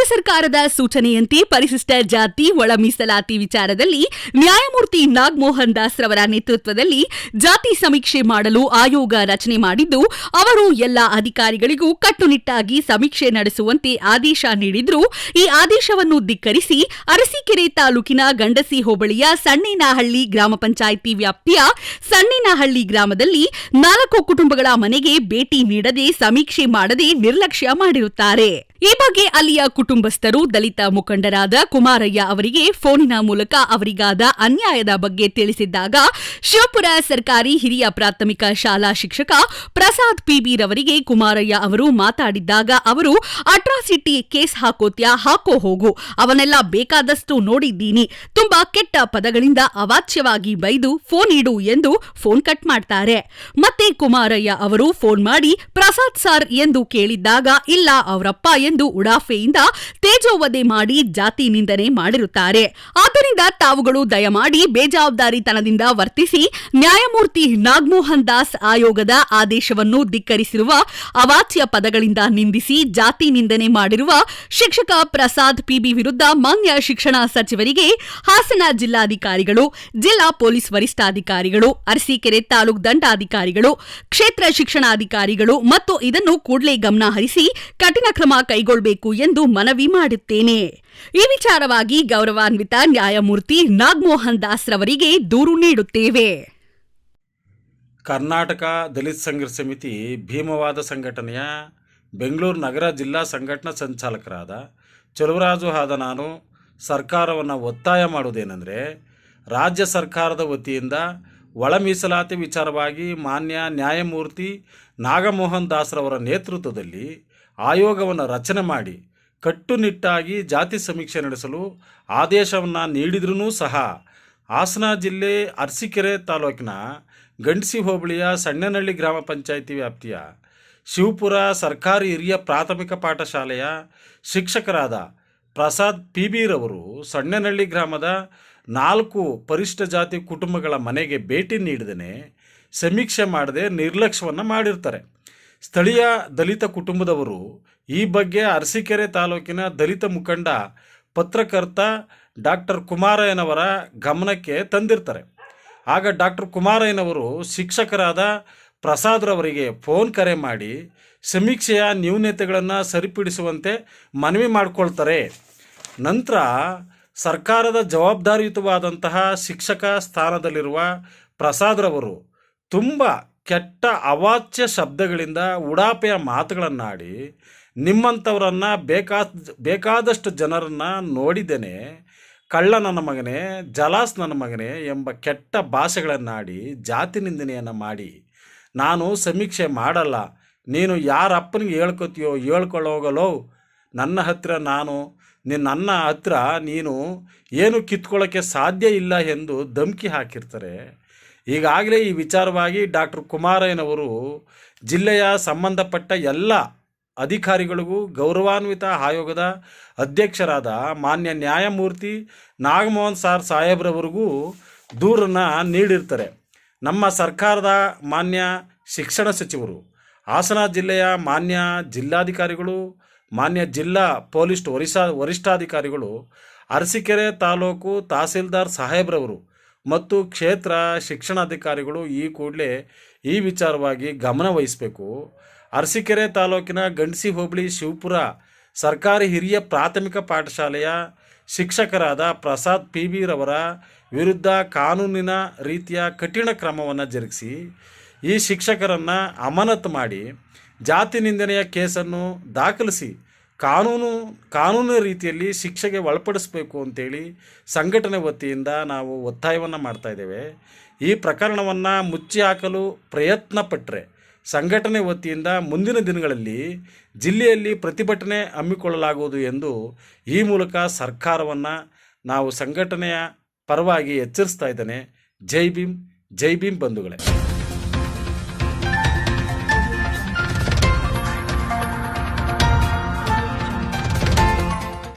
ರಾಜ್ಯ ಸರ್ಕಾರದ ಸೂಚನೆಯಂತೆ ಪರಿಶಿಷ್ಟ ಜಾತಿ ಒಳ ಮೀಸಲಾತಿ ವಿಚಾರದಲ್ಲಿ ನ್ಯಾಯಮೂರ್ತಿ ನಾಗಮೋಹನ್ ದಾಸ್ ರವರ ನೇತೃತ್ವದಲ್ಲಿ ಜಾತಿ ಸಮೀಕ್ಷೆ ಮಾಡಲು ಆಯೋಗ ರಚನೆ ಮಾಡಿದ್ದು, ಅವರು ಎಲ್ಲ ಅಧಿಕಾರಿಗಳಿಗೂ ಕಟ್ಟುನಿಟ್ಟಾಗಿ ಸಮೀಕ್ಷೆ ನಡೆಸುವಂತೆ ಆದೇಶ ನೀಡಿದ್ರು. ಈ ಆದೇಶವನ್ನು ಧಿಕ್ಕರಿಸಿ ಅರಸೀಕೆರೆ ತಾಲೂಕಿನ ಗಂಡಸಿ ಹೋಬಳಿಯ ಸಣ್ಣೇನಹಳ್ಳಿ ಗ್ರಾಮ ಪಂಚಾಯಿತಿ ವ್ಯಾಪ್ತಿಯ ಸಣ್ಣೇನಹಳ್ಳಿ ಗ್ರಾಮದಲ್ಲಿ ನಾಲ್ಕು ಕುಟುಂಬಗಳ ಮನೆಗೆ ಭೇಟಿ ನೀಡದೆ ಸಮೀಕ್ಷೆ ಮಾಡದೆ ನಿರ್ಲಕ್ಷ್ಯ ಮಾಡಿರುತ್ತಾರೆ. ಈ ಬಗ್ಗೆ ಅಲ್ಲಿಯ ಕುಟುಂಬಸ್ಥರು ದಲಿತ ಮುಖಂಡರಾದ ಕುಮಾರಯ್ಯ ಅವರಿಗೆ ಫೋನಿನ ಮೂಲಕ ಅವರಿಗಾದ ಅನ್ಯಾಯದ ಬಗ್ಗೆ ತಿಳಿಸಿದ್ದಾಗ ಶಿವಪುರ ಸರ್ಕಾರಿ ಹಿರಿಯ ಪ್ರಾಥಮಿಕ ಶಾಲಾ ಶಿಕ್ಷಕ ಪ್ರಸಾದ್ ಪಿಬಿ ರವರಿಗೆ ಕುಮಾರಯ್ಯ ಅವರು ಮಾತಾಡಿದ್ದಾಗ ಅವರು, ಅಟ್ರಾಸಿಟಿ ಕೇಸ್ ಹಾಕೋತ್ಯಾ, ಹಾಕೋ ಹೋಗು. ಅವನೆಲ್ಲ ಬೇಕಾದಷ್ಟು ನೋಡಿದ್ದೀನಿ. ತುಂಬಾ ಕೆಟ್ಟ ಪದಗಳಿಂದ ಅವಾಚ್ಯವಾಗಿ ಬೈದು ಫೋನ್ ಇಡು ಎಂದು ಫೋನ್ ಕಟ್ ಮಾಡ್ತಾರೆ. ಮತ್ತೆ ಕುಮಾರಯ್ಯ ಅವರು ಫೋನ್ ಮಾಡಿ, ಪ್ರಸಾದ್ ಸರ್ ಎಂದು ಕೇಳಿದ್ದಾಗ, ಇಲ್ಲ, ಅವರಪ್ಪ ಎಂದು ಉಡಾಫೆಯಿಂದ ತೇಜೋವಧೆ ಮಾಡಿ ಜಾತಿ ನಿಂದನೆ ಮಾಡಿರುತ್ತಾರೆ. ಆದ್ದರಿಂದ ತಾವುಗಳು ದಯಮಾಡಿ ಬೇಜವಾಬ್ದಾರಿತನದಿಂದ ವರ್ತಿಸಿ ನ್ಯಾಯಮೂರ್ತಿ ನಾಗಮೋಹನ್ ದಾಸ್ ಆಯೋಗದ ಆದೇಶವನ್ನು ಧಿಕ್ಕರಿಸಿರುವ ಅವಾಚ್ಯ ಪದಗಳಿಂದ ನಿಂದಿಸಿ ಜಾತಿ ನಿಂದನೆ ಮಾಡಿರುವ ಶಿಕ್ಷಕ ಪ್ರಸಾದ್ ಪಿಬಿ ವಿರುದ್ಧ ಮಾನ್ಯ ಶಿಕ್ಷಣ ಸಚಿವರಿಗೆ ಹಾಸನ ಜಿಲ್ಲಾಧಿಕಾರಿಗಳು, ಜಿಲ್ಲಾ ಪೊಲೀಸ್ ವರಿಷ್ಠಾಧಿಕಾರಿಗಳು, ಅರಸೀಕೆರೆ ತಾಲೂಕ್ ದಂಡಾಧಿಕಾರಿಗಳು, ಕ್ಷೇತ್ರ ಶಿಕ್ಷಣಾಧಿಕಾರಿಗಳು ಮತ್ತು ಇದನ್ನು ಕೂಡಲೇ ಗಮನಹರಿಸಿ ಕಠಿಣ ಕ್ರಮ ಕೈಗೊಳ್ಳಬೇಕು ಎಂದು ಮನವಿ ಮಾಡುತ್ತೇನೆ. ಈ ವಿಚಾರವಾಗಿ ಗೌರವಾನ್ವಿತ ನ್ಯಾಯಮೂರ್ತಿ ನಾಗಮೋಹನ್ ದಾಸ್ ರವರಿಗೆ ದೂರು ನೀಡುತ್ತೇವೆ. ಕರ್ನಾಟಕ ದಲಿತ ಸಂಘರ್ಷ ಸಮಿತಿ ಭೀಮವಾದ ಸಂಘಟನೆಯ ಬೆಂಗಳೂರು ನಗರ ಜಿಲ್ಲಾ ಸಂಘಟನಾ ಸಂಚಾಲಕರಾದ ಚಲುವರಾಜು ಆದ ನಾನು ಸರ್ಕಾರವನ್ನು ಒತ್ತಾಯ ಮಾಡುವುದೇನೆಂದರೆ ರಾಜ್ಯ ಸರ್ಕಾರದ ವತಿಯಿಂದ ಒಳ ಮೀಸಲಾತಿ ವಿಚಾರವಾಗಿ ಮಾನ್ಯ ನ್ಯಾಯಮೂರ್ತಿ ನಾಗಮೋಹನ್ ದಾಸ್ರವರ ನೇತೃತ್ವದಲ್ಲಿ ಆಯೋಗವನ್ನು ರಚನೆ ಮಾಡಿ ಕಟ್ಟುನಿಟ್ಟಾಗಿ ಜಾತಿ ಸಮೀಕ್ಷೆ ನಡೆಸಲು ಆದೇಶವನ್ನು ನೀಡಿದ್ರೂ ಸಹ ಹಾಸನ ಜಿಲ್ಲೆ ಅರಸೀಕೆರೆ ತಾಲೂಕಿನ ಗಂಡಸಿ ಹೋಬಳಿಯ ಸಣ್ಣನಹಳ್ಳಿ ಗ್ರಾಮ ಪಂಚಾಯಿತಿ ವ್ಯಾಪ್ತಿಯ ಶಿವಪುರ ಸರ್ಕಾರಿ ಹಿರಿಯ ಪ್ರಾಥಮಿಕ ಪಾಠಶಾಲೆಯ ಶಿಕ್ಷಕರಾದ ಪ್ರಸಾದ್ ಪಿ ಬಿರವರು ಸಣ್ಣನಹಳ್ಳಿ ಗ್ರಾಮದ ನಾಲ್ಕು ಪರಿಷ್ಠ ಜಾತಿ ಕುಟುಂಬಗಳ ಮನೆಗೆ ಭೇಟಿ ನೀಡದೇ ಸಮೀಕ್ಷೆ ಮಾಡದೆ ನಿರ್ಲಕ್ಷ್ಯವನ್ನು ಮಾಡಿರ್ತಾರೆ. ಸ್ಥಳೀಯ ದಲಿತ ಕುಟುಂಬದವರು ಈ ಬಗ್ಗೆ ಅರಸೀಕೆರೆ ತಾಲೂಕಿನ ದಲಿತ ಮುಖಂಡ, ಪತ್ರಕರ್ತ ಡಾಕ್ಟರ್ ಕುಮಾರಯ್ಯನವರ ಗಮನಕ್ಕೆ ತಂದಿರ್ತಾರೆ. ಆಗ ಡಾಕ್ಟರ್ ಕುಮಾರಯ್ಯನವರು ಶಿಕ್ಷಕರಾದ ಪ್ರಸಾದ್ರವರಿಗೆ ಫೋನ್ ಕರೆ ಮಾಡಿ, ಸಮೀಕ್ಷೆಯ ನ್ಯೂನತೆಗಳನ್ನು ಸರಿಪಡಿಸುವಂತೆ ಮನವಿ ಮಾಡಿಕೊಳ್ತಾರೆ. ನಂತರ ಸರ್ಕಾರದ ಜವಾಬ್ದಾರಿಯುತವಾದಂತಹ ಶಿಕ್ಷಕ ಸ್ಥಾನದಲ್ಲಿರುವ ಪ್ರಸಾದ್ರವರು ತುಂಬ ಕೆಟ್ಟ ಅವಾಚ್ಯ ಶಬ್ದಗಳಿಂದ ಉಡಾಪೆಯ ಮಾತುಗಳನ್ನಾಡಿ ನಿಮ್ಮಂಥವರನ್ನು ಬೇಕಾದ ಬೇಕಾದಷ್ಟು ಜನರನ್ನು ನೋಡಿದ್ದೇನೆ. ಕಳ್ಳ ನನ್ನ ಮಗನೇ, ಜಲಾಸ್ ನನ್ನ ಮಗನೇ ಎಂಬ ಕೆಟ್ಟ ಭಾಷೆಗಳನ್ನಾಡಿ ಜಾತಿ ನಿಂದನೆಯನ್ನು ಮಾಡಿ. ನಾನು ಸಮೀಕ್ಷೆ ಮಾಡಲ್ಲ. ನೀನು ಯಾರ ಅಪ್ಪನಿಗೆ ಹೇಳ್ಕೊತೀಯೋ ಹೇಳ್ಕೊಳ್ಳೋಗಲೋ. ನನ್ನ ಹತ್ತಿರ ನಾನು ನಿನ್ನ ನನ್ನ ಹತ್ರ ನೀನು ಏನು ಕಿತ್ಕೊಳ್ಳೋಕ್ಕೆ ಸಾಧ್ಯ ಇಲ್ಲ ಎಂದು ಧಮಕಿ ಹಾಕಿರ್ತಾರೆ. ಈಗಾಗಲೇ ಈ ವಿಚಾರವಾಗಿ ಡಾಕ್ಟರ್ ಕುಮಾರಯ್ಯನವರು ಜಿಲ್ಲೆಯ ಸಂಬಂಧಪಟ್ಟ ಎಲ್ಲ ಅಧಿಕಾರಿಗಳಿಗೂ ಗೌರವಾನ್ವಿತ ಆಯೋಗದ ಅಧ್ಯಕ್ಷರಾದ ಮಾನ್ಯ ನ್ಯಾಯಮೂರ್ತಿ ನಾಗಮೋಹನ್ ಸಾರ್ ಸಾಹೇಬ್ರವರಿಗೂ ದೂರನ್ನು ನೀಡಿರ್ತಾರೆ. ನಮ್ಮ ಸರ್ಕಾರದ ಮಾನ್ಯ ಶಿಕ್ಷಣ ಸಚಿವರು, ಹಾಸನ ಜಿಲ್ಲೆಯ ಮಾನ್ಯ ಜಿಲ್ಲಾಧಿಕಾರಿಗಳು, ಮಾನ್ಯ ಜಿಲ್ಲಾ ಪೊಲೀಸ್ ವರಿಷ ವರಿಷ್ಠಾಧಿಕಾರಿಗಳು, ಅರಸೀಕೆರೆ ತಾಲೂಕು ತಹಸೀಲ್ದಾರ್ ಸಾಹೇಬ್ರವರು ಮತ್ತು ಕ್ಷೇತ್ರ, ಶಿಕ್ಷಣಾಧಿಕಾರಿಗಳು ಈ ಕೂಡಲೇ ಈ ವಿಚಾರವಾಗಿ ಗಮನ ವಹಿಸಬೇಕು. ಅರಸೀಕೆರೆ ತಾಲೂಕಿನ ಗಂಡಸಿ ಹೋಬಳಿ ಶಿವಪುರ ಸರ್ಕಾರಿ ಹಿರಿಯ ಪ್ರಾಥಮಿಕ ಪಾಠಶಾಲೆಯ ಶಿಕ್ಷಕರಾದ ಪ್ರಸಾದ್ ಪಿ ರವರ ವಿರುದ್ಧ ಕಾನೂನಿನ ರೀತಿಯ ಕಠಿಣ ಕ್ರಮವನ್ನು ಜರುಗಿಸಿ, ಈ ಶಿಕ್ಷಕರನ್ನು ಅಮಾನತು ಮಾಡಿ ಜಾತಿ ನಿಂದನೆಯ ಕೇಸನ್ನು ದಾಖಲಿಸಿ ಕಾನೂನು ಕಾನೂನು ರೀತಿಯಲ್ಲಿ ಶಿಕ್ಷೆಗೆ ಒಳಪಡಿಸಬೇಕು ಅಂತೇಳಿ ಸಂಘಟನೆ ವತಿಯಿಂದ ನಾವು ಒತ್ತಾಯವನ್ನು ಮಾಡ್ತಾ ಇದ್ದೇವೆ. ಈ ಪ್ರಕರಣವನ್ನು ಮುಚ್ಚಿ ಹಾಕಲು ಪ್ರಯತ್ನ ಪಟ್ಟರೆ ಸಂಘಟನೆ ವತಿಯಿಂದ ಮುಂದಿನ ದಿನಗಳಲ್ಲಿ ಜಿಲ್ಲೆಯಲ್ಲಿ ಪ್ರತಿಭಟನೆ ಹಮ್ಮಿಕೊಳ್ಳಲಾಗುವುದು ಎಂದು ಈ ಮೂಲಕ ಸರ್ಕಾರವನ್ನು ನಾವು ಸಂಘಟನೆಯ ಪರವಾಗಿ ಎಚ್ಚರಿಸ್ತಾ ಇದ್ದೇನೆ. ಜೈ ಭೀಮ್ ಜೈ ಭೀಮ್ ಬಂಧುಗಳೇ.